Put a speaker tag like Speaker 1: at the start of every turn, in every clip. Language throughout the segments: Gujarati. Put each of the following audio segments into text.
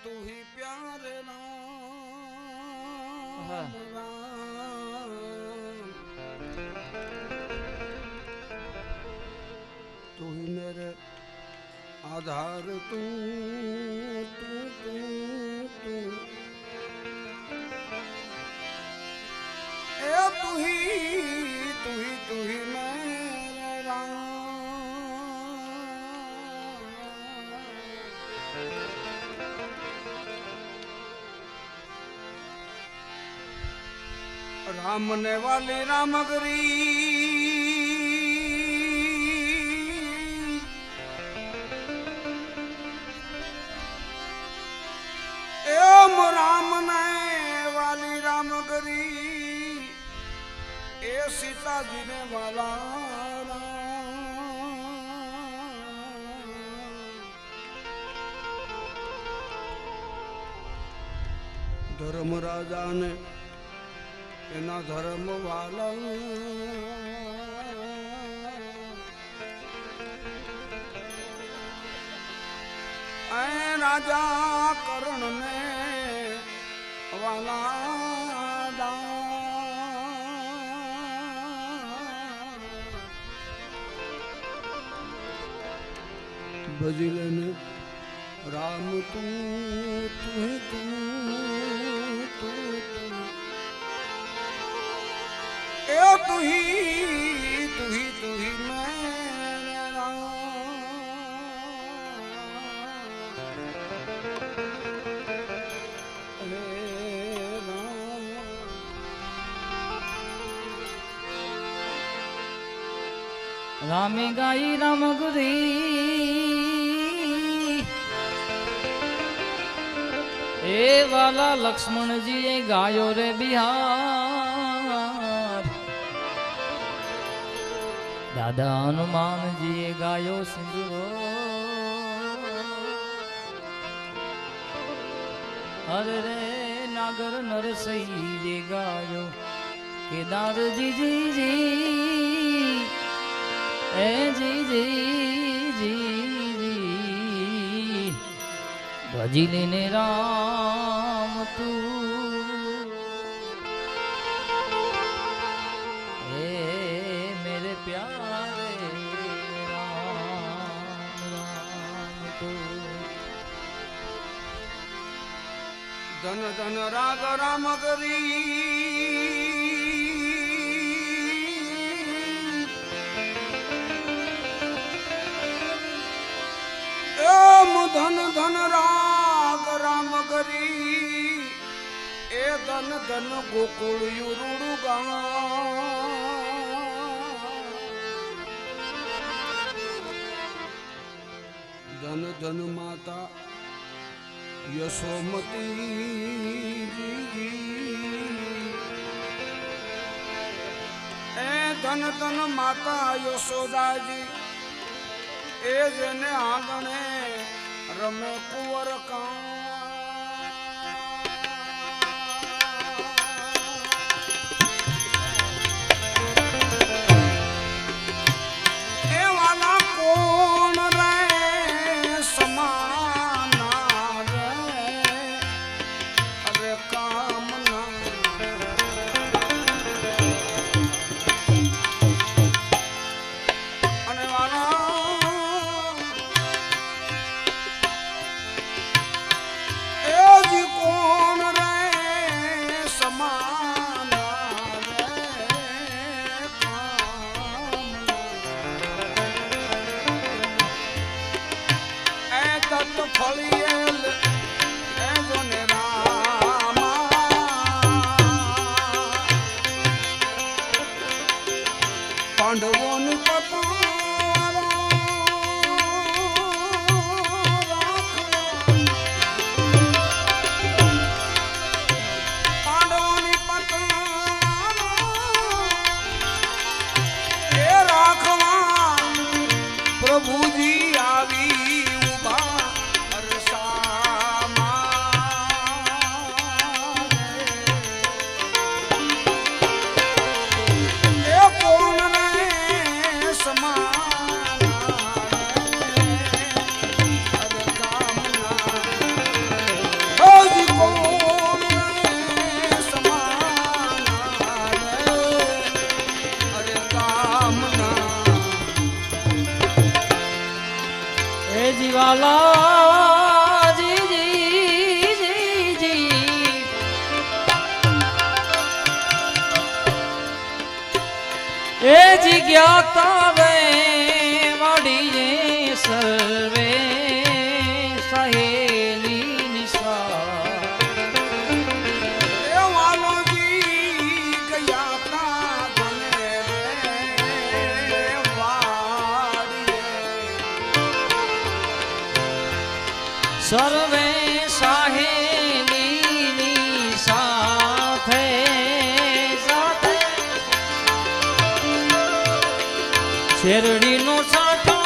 Speaker 1: तू ही प्यार राम
Speaker 2: हाँ।
Speaker 1: राम तू ही मेरे आधार तू तू तू तू ए तू ही तू ही तू ही રામ ને વાલી રામગરી એમ રામ ને વાલી રામગરી એ સીતાજી ને વાલા રામ. ધર્મરાજાને એના ધર્મ વાલા રાજા કરણ ને વાલા ભજી લેને રામ તું તું તું. तू ही तू ही तू ही मेरा राम हे राम
Speaker 2: રામે ગાઈ રામ ગુરી એ વાલા લક્ષ્મણજીએ ગાયો રે બિહાર દાદા હનુમાનજીએ ગાયો સિંદુરો અરે રે નાગર નરસૈયે ગાયો કેદારજી જી જી. એ જી જી જી જી. ભજી લેને રામ તું
Speaker 1: ધન ધન રાગ રામ કરી. એમ ધન ધન રાગ રામ કરી. એ ધન ધન ગોકુળ યુરુડુ ગા ધન ધન માતા યશોમતી એ ધન ધન માતા યશોદાજી એ જેને આંગણે રમે કુંવર એ
Speaker 2: સર્વે સાહેબીની સાથે સાથે. શેરડીનો સાઠો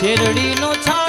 Speaker 2: શેરડીનો છા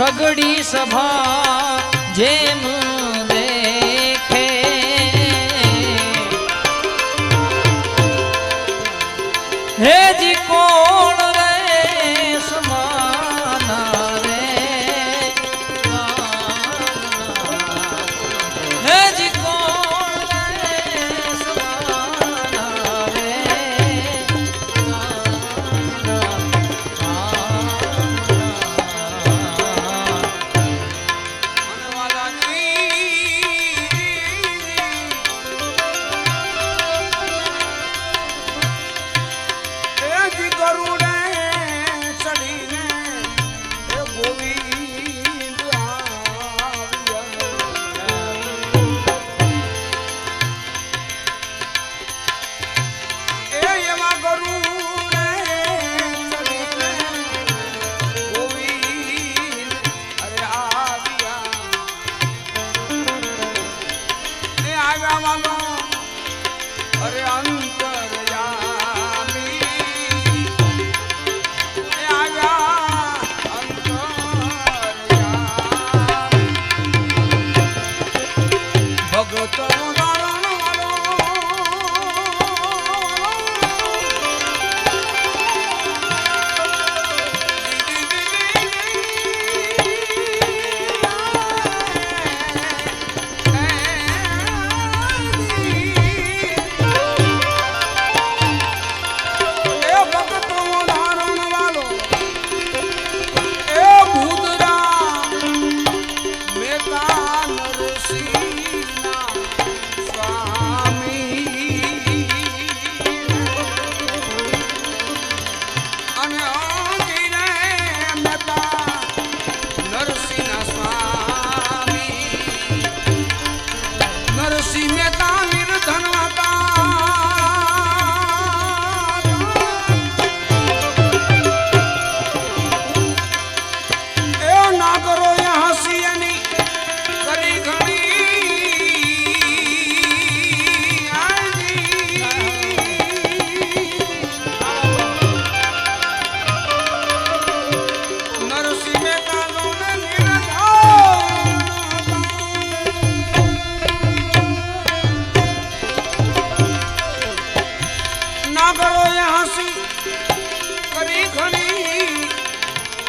Speaker 2: સગડી સભા
Speaker 1: જેનું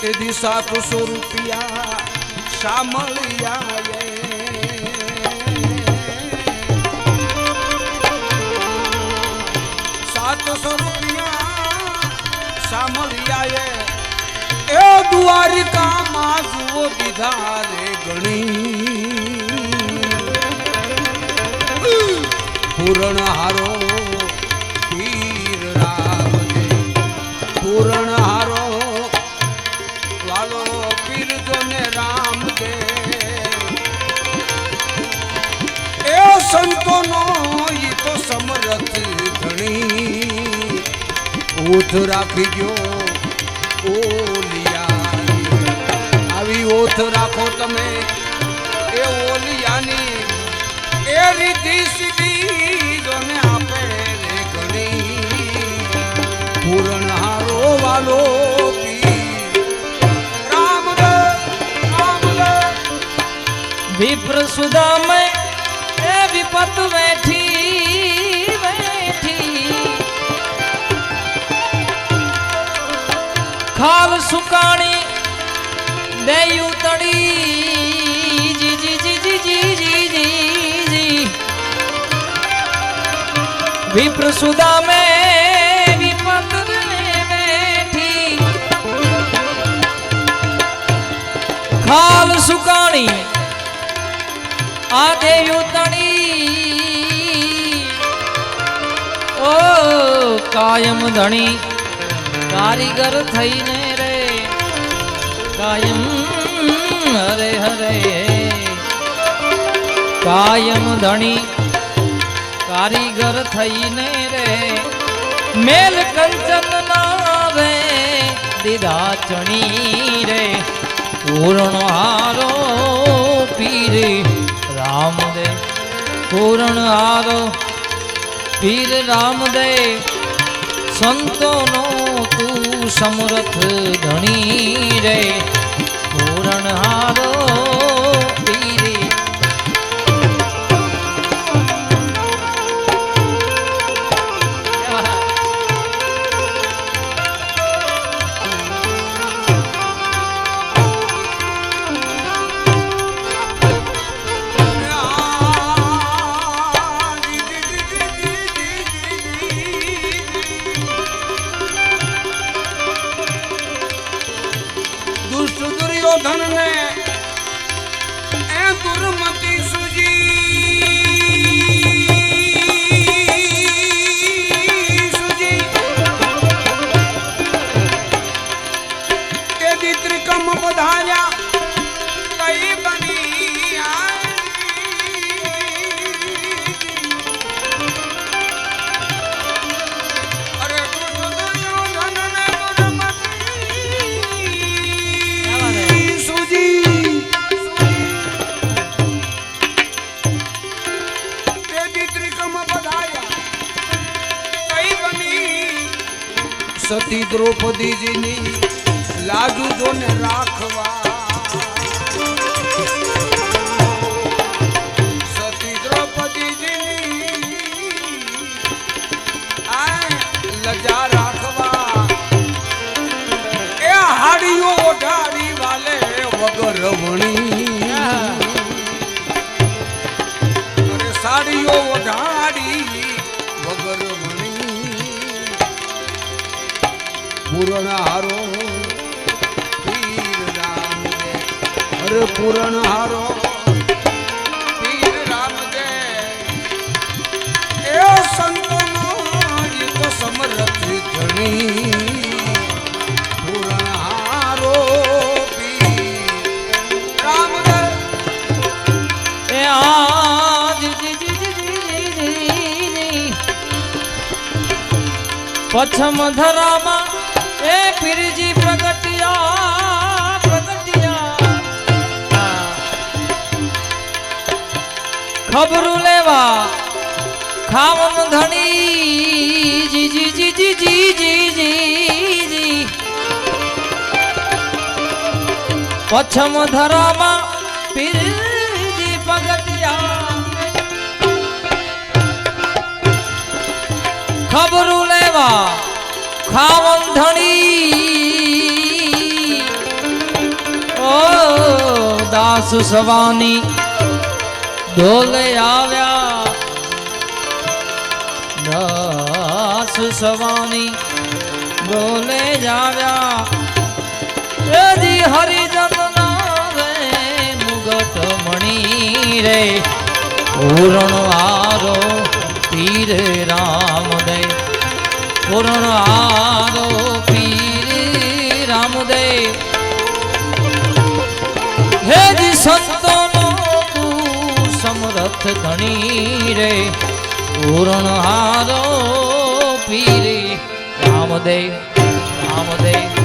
Speaker 1: તે દી સાતસો રૂપિયા સામળિયા. સાતસો રૂપિયા સામળિયા એ દ્વારિકામાં જુઓ દીધા રે ગણી પૂરણ હારો પૂરણ સમરથ ધણી ઓથ રાખી ગયો આવી ઓથ રાખો તમે એ ઓલિયાની. એ રીતિ સીધી જોને આપે રે ઘણી પૂરણ હારો વાલો
Speaker 2: વિપ્ર સુદામય એ વિપત બેઠી ખાલ સુકાણી, દેયું તડી જી જી જી જી જી જી જી જી. વિપ્ર સુદામે ખાલ સુકાણી, આ દેયું તણી ઓ કાયમ ધણી. કારીગર થઈને રે. કાયમ હરે હરે. કાયમ ધણી કારીગર થઈને રે. મેલ કંચન ના રે દીધા ચણી રે. પૂર્ણ હારો પીર, રામદે. પૂર્ણ હારો પીર, રામદે. સંતોનો તું સમરથ ધણી રે. પૂર્ણ
Speaker 1: દુર્યોધન ને દ્રૌપદીજીની લાજુ જોને રાખવા. સતી વાલે વગર વણી. સાડીઓ ઓઢાડી પૂરણહારો પીર રામ અરે પૂરણહારો પીર રામ દે એ સંતનો તો
Speaker 2: પછમ ધરામાં ખબરું લેવા ખાવન ધણી, જી જી જી જી જી જી જી જી. પછમ ધરામાં પીરજી પગટિયા ખબરું લેવા ખાવન ધણી ઓ દાસ સવાની, ડોલે આવ્યા। દાસ સવાની, ડોલે આવ્યા। એજી હરિજન રે મુગટ મણી રે। પૂરણ આરો પીર રામદે પૂરણ આરો પીર રામદે હેજી સંતોનો તું સમરથ ધણી રે. પૂરણ હારો પીરે રામદેવ રામદેવ.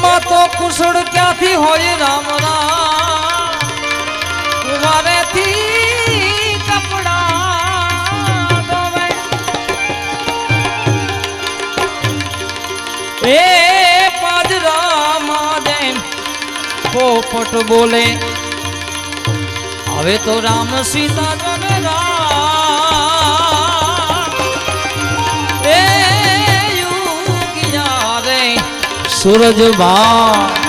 Speaker 2: એમાં તો કુસળ ક્યાંથી હોય રામ રામ? કુવારેથી કપડા ધોવે એ પાજરામાં જેમ પોપટ બોલે. હવે તો રામ સીતા સૂરજ બા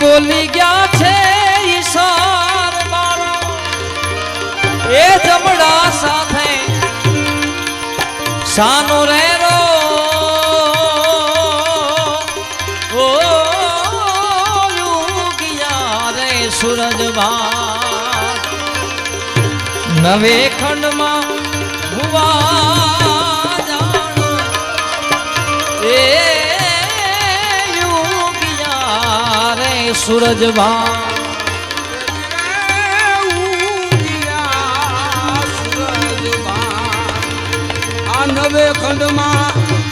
Speaker 2: બોલી ગયા છે ઈશાર મારો એ જમડા સાથે સાનો રહેરો. ઓ, યુગિયા રે સૂરજ નવે ખણ સૂરજ
Speaker 1: ભા. નવે ખંડમાં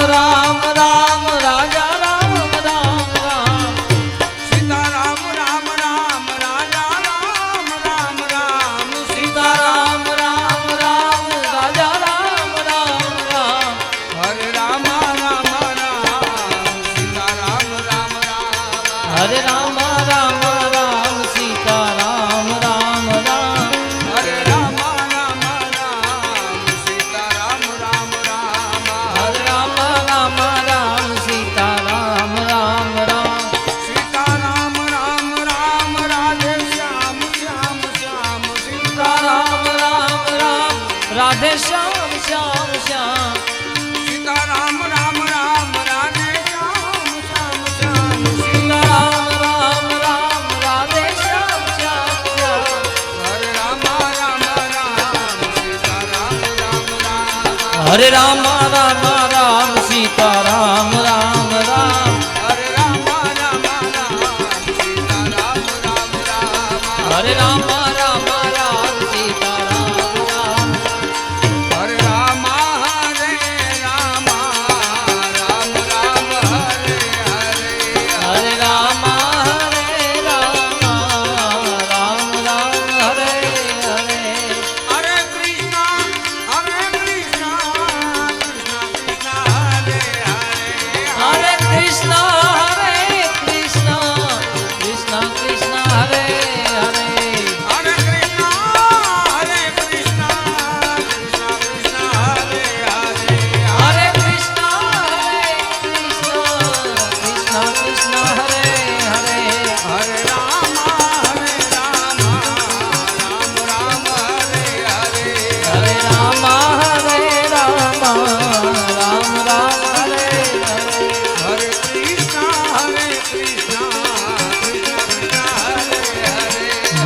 Speaker 1: போரா હરે રામ રામ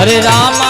Speaker 2: હરે
Speaker 1: રામ.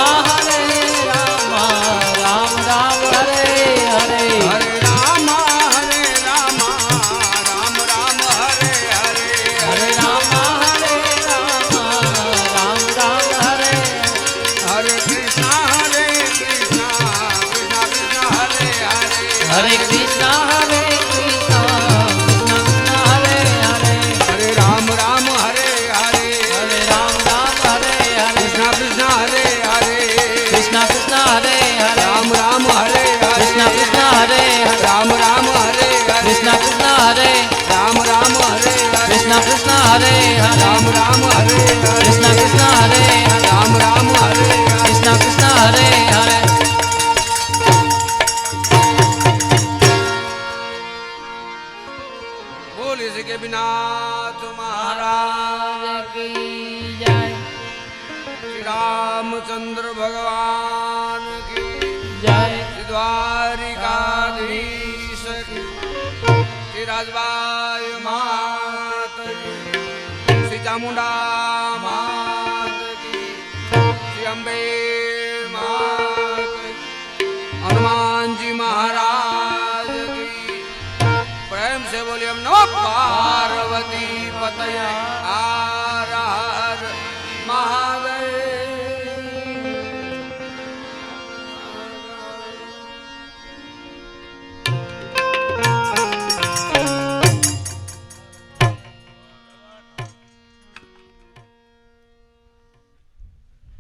Speaker 1: કે વિનાથ મહારાજ
Speaker 2: કી જય
Speaker 1: શ્રી રામચંદ્ર ભગવાન કી
Speaker 2: જય
Speaker 1: દ્વારિકાધીશ કી શ્રી રાજભાઈ માત શ્રી ચામુંડા પાર્વતી પતયા